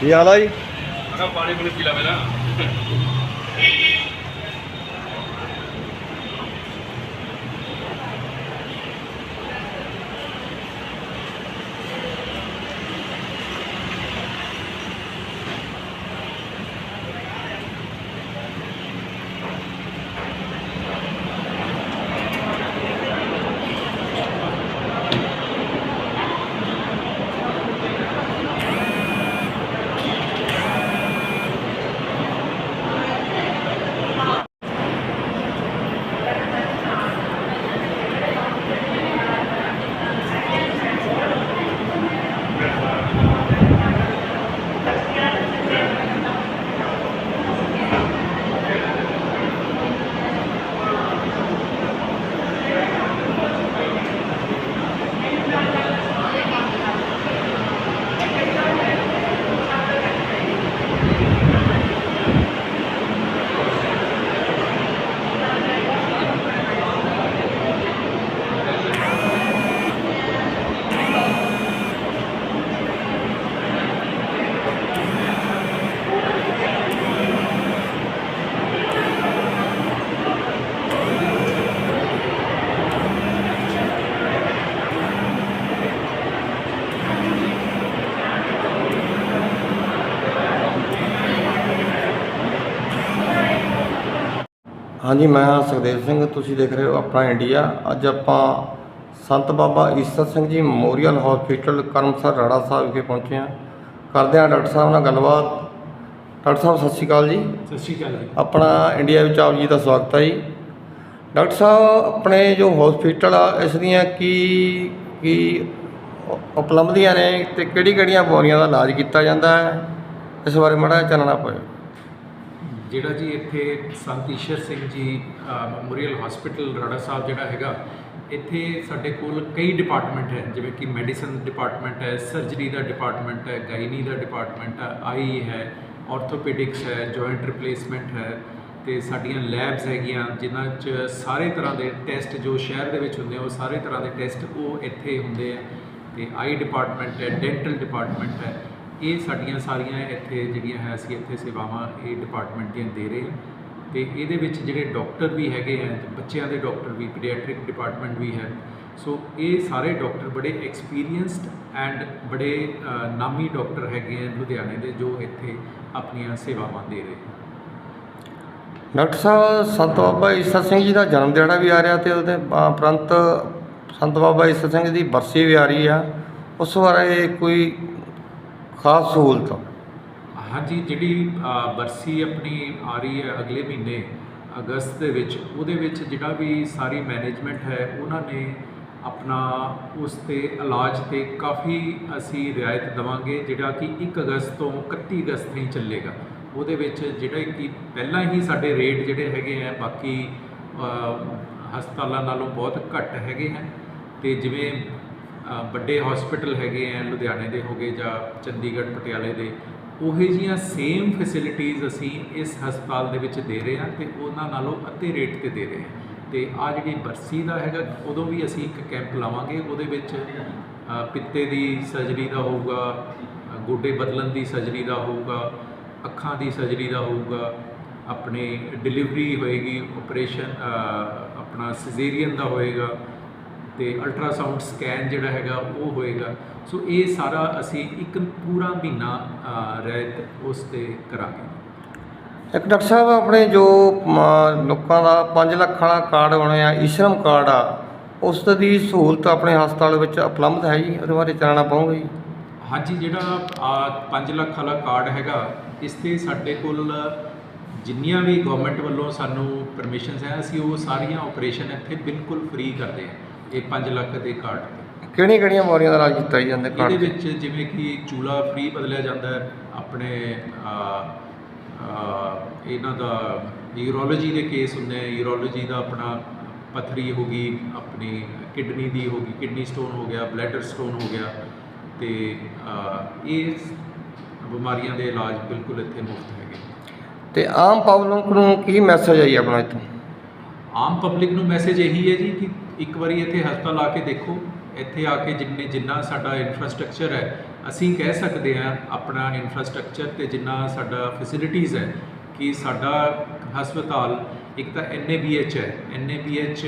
ਕੀ ਹਾਲ ਆ ਜੀ? ਮੈਂ ਪਾਣੀ ਪੂਣੀ ਪੀ ਲਾ ਪਹਿਲਾਂ। ਹਾਂਜੀ ਮੈਂ ਸੁਖਦੇਵ ਸਿੰਘ ਤੁਸੀਂ ਦੇਖ ਰਹੇ ਹੋ ਆਪਣਾ ਇੰਡੀਆ। ਅੱਜ ਆਪਾਂ ਸੰਤ ਬਾਬਾ ਈਸਰ ਸਿੰਘ ਜੀ ਮੈਮੋਰੀਅਲ ਹਸਪੀਟਲ ਕਰਮਸਰ ਰਾੜਾ ਸਾਹਿਬ ਵਿਖੇ ਪਹੁੰਚੇ ਹਾਂ। ਕਰਦੇ ਹਾਂ ਡਾਕਟਰ ਸਾਹਿਬ ਨਾਲ ਗੱਲਬਾਤ। ਡਾਕਟਰ ਸਾਹਿਬ ਸਤਿ ਸ਼੍ਰੀ ਅਕਾਲ ਜੀ। ਸਤਿ ਸ਼੍ਰੀ ਅਕਾਲ ਜੀ। ਆਪਣਾ ਇੰਡੀਆ ਵਿੱਚ ਆਪ ਜੀ ਦਾ ਸਵਾਗਤ ਹੈ ਜੀ। ਡਾਕਟਰ ਸਾਹਿਬ ਆਪਣੇ ਜੋ ਹਸਪੀਟਲ ਆ ਇਸ ਦੀਆਂ ਕੀ ਕੀ ਉਪਲਬਧੀਆਂ ਨੇ ਤੇ ਕਿਹੜੀ ਕਿਹੜੀਆਂ ਬਿਮਾਰੀਆਂ ਦਾ ਇਲਾਜ ਕੀਤਾ ਜਾਂਦਾ ਹੈ? ਇਸ ਬਾਰੇ ਮਾੜਾ ਚਾਨਣਾ ਪਾਓ ਜਿਹੜਾ ਜੀ ਇੱਥੇ ਸੰਤ ਈਸ਼ਰ ਸਿੰਘ ਜੀ ਮੈਮੋਰੀਅਲ ਹਸਪੀਟਲ ਰਾੜਾ ਸਾਹਿਬ ਜਿਹੜਾ ਹੈਗਾ, ਇੱਥੇ ਸਾਡੇ ਕੋਲ ਕਈ ਡਿਪਾਰਟਮੈਂਟ ਹੈ, ਜਿਵੇਂ ਕਿ ਮੈਡੀਸਨ ਡਿਪਾਰਟਮੈਂਟ ਹੈ ਸਰਜਰੀ ਦਾ ਡਿਪਾਰਟਮੈਂਟ ਹੈ, ਗਾਇਨੀ ਦਾ ਡਿਪਾਰਟਮੈਂਟ ਹੈ, ਆਈ ਹੈ ਆਰਥੋਪੈਡਿਕਸ ਹੈ ਜੁਆਇੰਟ ਰਿਪਲੇਸਮੈਂਟ ਹੈ, ਤੇ ਸਾਡੀਆਂ ਲੈਬਸ ਹੈਗੀਆਂ, ਜਿਨ੍ਹਾਂ 'ਚ ਸਾਰੇ ਤਰ੍ਹਾਂ ਦੇ ਟੈਸਟ ਜੋ ਸ਼ਹਿਰ ਦੇ ਵਿੱਚ ਹੁੰਦੇ ਆ, ਉਹ ਸਾਰੇ ਤਰ੍ਹਾਂ ਦੇ ਟੈਸਟ ਉਹ ਇੱਥੇ ਹੁੰਦੇ ਆ, ਤੇ ਆਈ ਡਿਪਾਰਟਮੈਂਟ ਹੈ ਡੈਂਟਲ ਡਿਪਾਰਟਮੈਂਟ ਹੈ ਇਹ ਸਾਡੀਆਂ ਸਾਰੀਆਂ ਇੱਥੇ ਜਿਹੜੀਆਂ ਹੈ, ਅਸੀਂ ਇੱਥੇ ਸੇਵਾਵਾਂ ਇਹ ਡਿਪਾਰਟਮੈਂਟ ਦੀਆਂ ਦੇ ਰਹੇ ਹਾਂ ਤੇ ਇਹਦੇ ਵਿੱਚ ਜਿਹੜੇ ਡਾਕਟਰ ਵੀ ਹੈਗੇ ਆ, ਬੱਚਿਆਂ ਦੇ ਡਾਕਟਰ ਵੀ ਪੀਡੀਆਟ੍ਰਿਕ ਡਿਪਾਰਟਮੈਂਟ ਵੀ ਹੈ। ਸੋ ਇਹ ਸਾਰੇ ਡਾਕਟਰ ਬੜੇ ਐਕਸਪੀਰੀਅੰਸਡ ਐਂਡ ਬੜੇ ਨਾਮੀ ਡਾਕਟਰ ਹੈਗੇ ਆ ਲੁਧਿਆਣੇ ਦੇ ਜੋ ਇੱਥੇ ਆਪਣੀਆਂ ਸੇਵਾਵਾਂ ਦੇ ਰਹੇ ਹਨ ਡਾਕਟਰ ਸਾਹਿਬ, ਸੰਤ ਬਾਬਾ ਈਸਰ ਸਿੰਘ ਜੀ ਦਾ ਜਨਮ ਦਿਹਾੜਾ ਵੀ ਆ ਰਿਹਾ ਤੇ ਉਹਦੇ ਉਪਰੰਤ ਸੰਤ ਬਾਬਾ ਈਸਰ ਸਿੰਘ ਦੀ ਬਰਸੀ ਵੀ ਆ ਰਹੀ ਆ। ਉਸ ਬਾਰੇ ਕੋਈ ਖਾਸ ਸਹੂਲਤਾਂ। ਹਾਂਜੀ ਜਿਹੜੀ ਅ, ਬਰਸੀ ਆਪਣੀ ਆ ਰਹੀ ਹੈ ਅਗਲੇ ਮਹੀਨੇ ਅਗਸਤ ਦੇ ਵਿੱਚ ਉਹਦੇ ਵਿੱਚ ਜਿਹੜਾ ਵੀ ਸਾਰੀ ਮੈਨੇਜਮੈਂਟ ਹੈ ਉਹਨਾਂ ਨੇ ਆਪਣਾ ਉਸ ਤੇ ਇਲਾਜ ਤੇ ਕਾਫੀ ਅਸੀਂ ਰਿਆਇਤ ਦਵਾਂਗੇ ਜਿਹੜਾ ਕਿ 1 ਅਗਸਤ ਤੋਂ 31 ਅਗਸਤ ਤਾਈਂ ਚੱਲੇਗਾ। ਉਹਦੇ ਵਿੱਚ ਜਿਹੜੇ ਕਿ ਪਹਿਲਾਂ ਹੀ ਸਾਡੇ ਰੇਟ ਜਿਹੜੇ ਹੈਗੇ ਆ ਬਾਕੀ ਅ, ਹਸਪਤਾਲਾਂ ਨਾਲੋਂ ਬਹੁਤ ਘੱਟ ਹੈਗੇ ਹੈ ਤੇ ਜਿਵੇਂ ਵੱਡੇ ਹਸਪੀਟਲ ਹੈਗੇ ਆ, ਲੁਧਿਆਣੇ ਦੇ ਹੋਗੇ ਜਾਂ ਚੰਡੀਗੜ੍ਹ, ਪਟਿਆਲੇ ਦੇ, ਉਹੇ ਜੀਆਂ ਸੇਮ ਫੈਸਿਲਿਟੀਆਂ ਅਸੀਂ ਇਸ ਹਸਪਤਾਲ ਦੇ ਵਿੱਚ ਦੇ ਰਹੇ ਹਾਂ ਤੇ ਉਹਨਾਂ ਨਾਲੋਂ ਅੱਧੇ ਰੇਟ ਤੇ ਦੇ ਰਹੇ ਹਾਂ। ਤੇ ਆ ਜਿਹੜੀ ਬਰਸੀ ਦਾ ਹੈਗਾ, ਉਦੋਂ ਵੀ ਅਸੀਂ ਇੱਕ ਕੈਂਪ ਲਾਵਾਂਗੇ, ਉਹਦੇ ਵਿੱਚ ਪਿੱਤੇ ਦੀ ਸਰਜਰੀ ਦਾ ਹੋਊਗਾ ਗੋਡੇ ਬਦਲਣ ਦੀ ਸਰਜਰੀ ਦਾ ਹੋਊਗਾ, ਅੱਖਾਂ ਦੀ ਸਰਜਰੀ ਦਾ ਹੋਊਗਾ, ਆਪਣੇ ਡਿਲੀਵਰੀ ਹੋਏਗੀ ਆਪਰੇਸ਼ਨ ਆਪਣਾ ਸਿਜ਼ੇਰੀਅਨ ਦਾ ਹੋਏਗਾ ਤੇ ਅਲਟਰਾਸਾਊਂਡ ਸਕੈਨ ਜਿਹੜਾ ਹੈਗਾ ਉਹ ਹੋਏਗਾ। ਸੋ ਇਹ ਸਾਰਾ ਅਸੀਂ ਇੱਕ ਪੂਰਾ ਮਹੀਨਾ ਰਹਿਤ ਉਸ ਤੇ ਕਰਾਂਗੇ। ਇੱਕ ਡਾਕਟਰ ਸਾਹਿਬ ਆਪਣੇ ਜੋ ਲੋਕਾਂ ਦਾ 5 ਲੱਖ ਵਾਲਾ ਕਾਰਡ ਬਣਿਆ ਈਸ਼ਰਮ ਕਾਰਡ ਆ ਉਸ ਦੀ ਸਹੂਲਤ ਆਪਣੇ ਹਸਪਤਾਲ ਵਿੱਚ ਉਪਲਬਧ ਹੈ ਜੀ? ਉਹਦੇ ਬਾਰੇ ਚਾਨਣਾ ਪਾਉਂਗੇ ਜੀ? ਹਾਂਜੀ ਜਿਹੜਾ ਆ 5 ਲੱਖ ਵਾਲਾ ਕਾਰਡ ਹੈਗਾ ਇਸ ਤੇ ਸਾਡੇ ਕੋਲ ਜਿੰਨੀਆਂ ਵੀ ਗਵਰਨਮੈਂਟ ਵੱਲੋਂ ਸਾਨੂੰ ਪਰਮਿਸ਼ਨਸ ਹੈ ਅਸੀਂ ਉਹ ਸਾਰੀਆਂ ਆਪਰੇਸ਼ਨ ਇੱਥੇ ਬਿਲਕੁਲ ਫ੍ਰੀ ਕਰਦੇ ਹਾਂ। ਇਹ 5 ਲੱਖ ਦੇ ਕਾਰਡ ਤੇ। ਕਿਹੜੀਆਂ ਕਿਹੜੀਆਂ ਬਿਮਾਰੀਆਂ ਦਾ ਇਲਾਜ ਕੀਤਾ ਜਾਂਦਾ ਕਾਰਡ ਇਹਦੇ 'ਚ? ਵਿੱਚ ਜਿਵੇਂ ਕਿ ਚੂਲਾ ਫ੍ਰੀ ਬਦਲਿਆ ਜਾਂਦਾ ਹੈ ਆਪਣੇ ਅ, ਇਹਨਾਂ ਦਾ ਯੂਰੋਲੋਜੀ ਦੇ ਕੇਸ ਹੁੰਦੇ ਆ। ਯੂਰੋਲੋਜੀ ਦਾ ਆਪਣਾ ਪਥਰੀ ਹੋ ਗਈ ਆਪਣੀ ਕਿਡਨੀ ਦੀ ਹੋ ਗਈ ਕਿਡਨੀ ਸਟੋਨ ਹੋ ਗਿਆ ਬਲੈਡਰ ਸਟੋਨ ਹੋ ਗਿਆ ਤੇ ਇਹ ਬਿਮਾਰੀਆਂ ਦੇ ਇਲਾਜ ਬਿਲਕੁਲ ਇੱਥੇ ਮੁਫਤ ਹੈਗੇ। ਤੇ ਆਮ ਪਬਲਿਕ ਨੂੰ ਕੀ ਮੈਸੇਜ ਆਈ ਆਪਣਾ ਇੱਥੋਂ? ਆਮ ਪਬਲਿਕ ਨੂੰ ਮੈਸੇਜ ਇਹੀ ਹੈ ਜੀ ਕਿ ਇੱਕ ਵਾਰੀ ਇੱਥੇ ਹਸਪਤਾਲ ਆ ਕੇ ਦੇਖੋ, ਇੱਥੇ ਆ ਕੇ ਜਿੰਨੇ ਜਿੰਨਾ ਸਾਡਾ ਇਨਫਰਾਸਟ੍ਰਕਚਰ ਹੈ, ਅਸੀਂ ਕਹਿ ਸਕਦੇ ਹਾਂ ਆਪਣਾ ਇਨਫਰਾਸਟ੍ਰਕਚਰ ਤੇ ਜਿੰਨਾ ਸਾਡਾ ਫੈਸਿਲਿਟੀਜ਼ ਹੈ ਕਿ ਸਾਡਾ ਹਸਪਤਾਲ ਇੱਕ ਤਾਂ ਐਨਏਬੀਐਚ ਹੈ। ਐਨਏਬੀਐਚ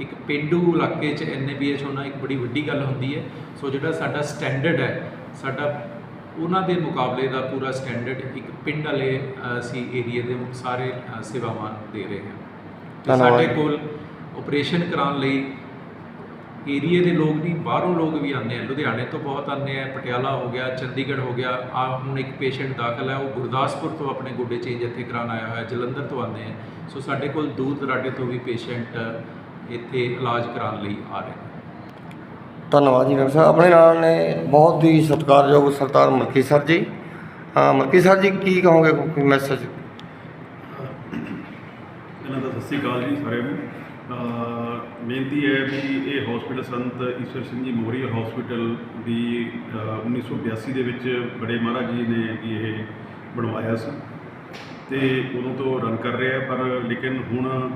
ਇੱਕ ਪਿੰਡੂ ਇਲਾਕੇ 'ਚ ਐਨਏਬੀਐਚ ਹੋਣਾ ਇੱਕ ਬੜੀ ਵੱਡੀ ਗੱਲ ਹੁੰਦੀ ਹੈ। ਸੋ ਜਿਹੜਾ ਸਾਡਾ ਸਟੈਂਡਰਡ ਹੈ, ਸਾਡਾ ਉਹਨਾਂ ਦੇ ਮੁਕਾਬਲੇ ਦਾ ਪੂਰਾ ਸਟੈਂਡਰਡ ਇੱਕ ਪਿੰਡ ਵਾਲੇ ਅਸੀਂ ਏਰੀਆ ਦੇ ਸਾਰੇ ਸੇਵਾਵਾਂ ਦੇ ਰਹੇ ਹਾਂ। ਤੇ ਧੰਨਵਾਦ। ਸਾਡੇ ਕੋਲ ਆਪਰੇਸ਼ਨ ਕਰਾਉਣ ਲਈ ਏਰੀਏ ਦੇ ਲੋਕ ਨਹੀਂ ਬਾਹਰੋਂ ਲੋਕ ਵੀ ਆਉਂਦੇ ਆ। ਲੁਧਿਆਣੇ ਤੋਂ ਬਹੁਤ ਆਉਂਦੇ ਆ ਪਟਿਆਲਾ ਹੋ ਗਿਆ ਚੰਡੀਗੜ੍ਹ ਹੋ ਗਿਆ। ਆ ਹੁਣ ਇੱਕ ਪੇਸ਼ੈਂਟ ਦਾਖਲ ਹੈ ਉਹ ਗੁਰਦਾਸਪੁਰ ਤੋਂ ਆਪਣੇ ਗੋਡੇ ਚੇਂਜ ਇੱਥੇ ਕਰਾਉਣ ਆਇਆ ਹੋਇਆ ਜਲੰਧਰ ਤੋਂ ਆਉਂਦੇ ਆ। ਸੋ ਸਾਡੇ ਕੋਲ ਦੂਰ ਦਰਾਡੇ ਤੋਂ ਵੀ ਪੇਸ਼ੈਂਟ ਇੱਥੇ ਇਲਾਜ ਕਰਾਉਣ ਲਈ ਆ ਰਹੇ ਨੇ। ਧੰਨਵਾਦ ਜੀ ਡਾਕਟਰ ਸਾਹਿਬ। ਆਪਣੇ ਨਾਲ ਨੇ ਬਹੁਤ ਹੀ ਸਤਿਕਾਰਯੋਗ ਸਰਦਾਰ ਮਲਕੀ ਸਰ ਜੀ। ਹਾਂ ਮਲਕੀ ਸਰ ਜੀ ਕੀ ਕਹੋਗੇ ਕੋਈ ਮੈਸੇਜ ਸ਼੍ਰੀ ਅਕਾਲ ਜੀ ਸਾਰਿਆਂ ਨੂੰ। ਬੇਨਤੀ ਹੈ ਵੀ ਇਹ ਹਸਪੀਟਲ ਸੰਤ ਈਸ਼ਵਰ ਸਿੰਘ ਜੀ ਮੋਰੀਆ ਹਸਪੀਟਲ ਦੀ, ਅਹ 1982 ਦੇ ਵਿੱਚ ਬੜੇ ਮਹਾਰਾਜ ਜੀ ਨੇ ਵੀ ਇਹ ਬਣਵਾਇਆ ਸੀ। ਤੇ ਉਦੋਂ ਤੋਂ ਰਨ ਕਰ ਰਿਹਾ, ਪਰ ਲੇਕਿਨ ਹੁਣ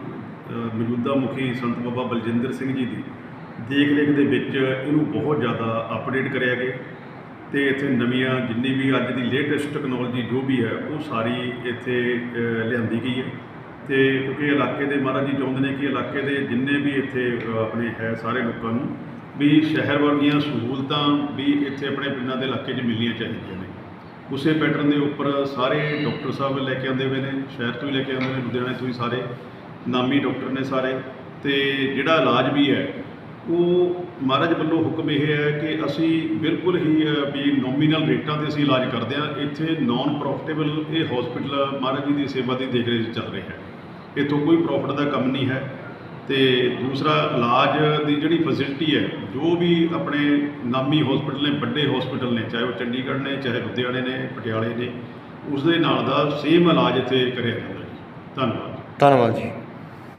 ਮੌਜੂਦਾ ਮੁਖੀ ਸੰਤ ਬਾਬਾ ਬਲਜਿੰਦਰ ਸਿੰਘ ਜੀ ਦੀ ਦੇਖ ਰੇਖ ਦੇ ਵਿੱਚ ਇਹਨੂੰ ਬਹੁਤ ਜ਼ਿਆਦਾ ਅਪਡੇਟ ਕਰਿਆ ਗਿਆ। ਤੇ ਇੱਥੇ ਨਵੀਆਂ ਜਿੰਨੀ ਵੀ ਅੱਜ ਦੀ ਲੇਟੈਸਟ ਟੈਕਨੋਲੋਜੀ ਜੋ ਵੀ ਹੈ, ਉਹ ਸਾਰੀ ਇੱਥੇ ਲਿਆਂਦੀ ਗਈ ਹੈ। ਤੇ ਕਿਉਂਕਿ ਇਲਾਕੇ ਦੇ ਮਹਾਰਾਜ ਜੀ ਚਾਹੁੰਦੇ ਨੇ ਕਿ ਇਲਾਕੇ ਦੇ ਜਿੰਨੇ ਵੀ ਇੱਥੇ ਆਪਣੇ ਹੈ ਸਾਰੇ ਲੋਕਾਂ ਨੂੰ ਵੀ ਸ਼ਹਿਰ ਵਰਗੀਆਂ ਸਹੂਲਤਾਂ ਵੀ ਇੱਥੇ ਆਪਣੇ ਪਿੰਡਾਂ ਦੇ ਇਲਾਕੇ 'ਚ ਮਿਲਣੀਆਂ ਚਾਹੀਦੀਆਂ ਨੇ। ਉਸੇ ਪੈਟਰਨ ਦੇ ਉੱਪਰ ਸਾਰੇ ਡਾਕਟਰ ਸਾਹਿਬ ਲੈ ਕੇ ਆਉਂਦੇ ਹੋਏ ਨੇ, ਸ਼ਹਿਰ ਤੋਂ ਹੀ ਲੈ ਕੇ ਆਉਂਦੇ ਨੇ, ਲੁਧਿਆਣੇ ਤੋਂ ਹੀ ਸਾਰੇ, ਨਾਮੀ ਡਾਕਟਰ ਨੇ ਸਾਰੇ। ਤੇ ਜਿਹੜਾ ਇਲਾਜ ਵੀ ਹੈ, ਉਹ ਮਹਾਰਾਜ ਵੱਲੋਂ ਹੁਕਮ ਇਹ ਹੈ ਕਿ ਅਸੀਂ ਬਿਲਕੁਲ ਹੀ ਵੀ ਨੋਮੀਨਲ ਰੇਟਾਂ ਤੇ ਅਸੀਂ ਇਲਾਜ ਕਰਦੇ ਹਾਂ। ਇੱਥੇ ਨਾਨ ਪ੍ਰੋਫਿਟੇਬਲ ਇਹ ਹਸਪੀਟਲ ਮਹਾਰਾਜ ਜੀ ਦੀ ਸੇਵਾ ਦੀ ਦੇਖ ਰੇਖ 'ਚ ਚੱਲ ਰਿਹਾ ਹੈ। ਇੱਥੋਂ ਕੋਈ ਪ੍ਰੋਫਿਟ ਦਾ ਕੰਮ ਨਹੀਂ ਹੈ ਤੇ ਦੂਸਰਾ ਇਲਾਜ ਦੀ ਜਿਹੜੀ ਫੈਸਿਲਿਟੀ ਹੈ, ਜੋ ਵੀ ਆਪਣੇ ਨਾਮੀ ਹਸਪੀਟਲ ਨੇ, ਵੱਡੇ ਹਸਪੀਟਲ ਨੇ, ਚਾਹੇ ਉਹ ਚੰਡੀਗੜ੍ਹ ਨੇ, ਚਾਹੇ ਲੁਧਿਆਣੇ ਨੇ, ਪਟਿਆਲੇ ਨੇ ਉਸ ਦੇ ਨਾਲ ਦਾ ਸੇਮ ਇਲਾਜ ਇੱਥੇ ਕਰਿਆ ਜਾਂਦਾ ਜੀ। ਧੰਨਵਾਦ। ਧੰਨਵਾਦ ਜੀ।